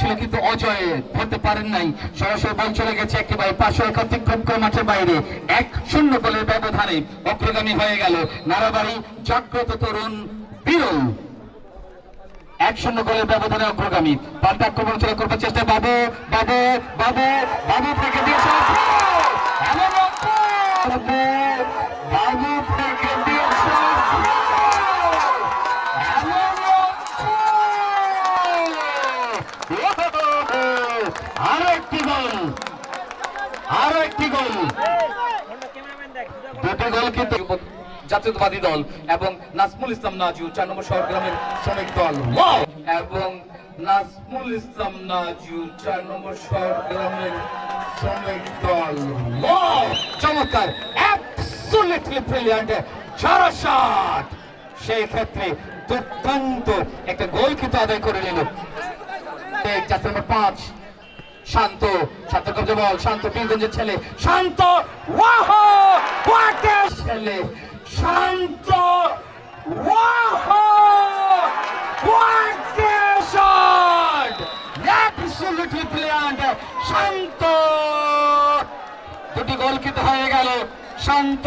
ছিল কিন্তু অজয় হতে পারেন নাই। সরাসরি বল চলে গেছে, একেবারে পাঁচশো অতিক্রম করে মাঠের বাইরে। এক শূন্য গোলের ব্যবধানে অগ্রগামী হয়ে গেল নারাবাড়ি জাগ্রত তরুণ বিরল। এক শূন্য গোলের ব্যবধানে অগ্রগামী। পাল্টা আক্রমণ চলে করবার চেষ্টা, বাবু বাবু বাবু বাবু থেকে দিয়েছে আরও একটি গোল। আরও একটি গোল। দুটি গোল কিন্তু জাতীয়তাবাদী দল এবং নাজমুল ইসলাম নাজু চার নম্বর শহর গ্রামের শ্রমিক দল। এবং নাজমুল ইসলাম নাজু চার নম্বর শহর গ্রামের শ্রমিক দল। চমৎকার। অ্যাবসলিউটলি ব্রিলিয়ান্ট শট সেই ক্ষেত্রে দুর্দান্ত একটা গোল কিন্তু আদায় করে নিল। নম্বর পাঁচ। শান্ত শান্ত কবজে বল, শান্ত বীরগঞ্জের ছেলে। শান্ত, ওয়াহ হোয়াট ছেলে। শান্ত, ওয়াহ what shot. Absolutely brilliant Shanto. দুটি গোল কিন্তু হয়ে গেল। শান্ত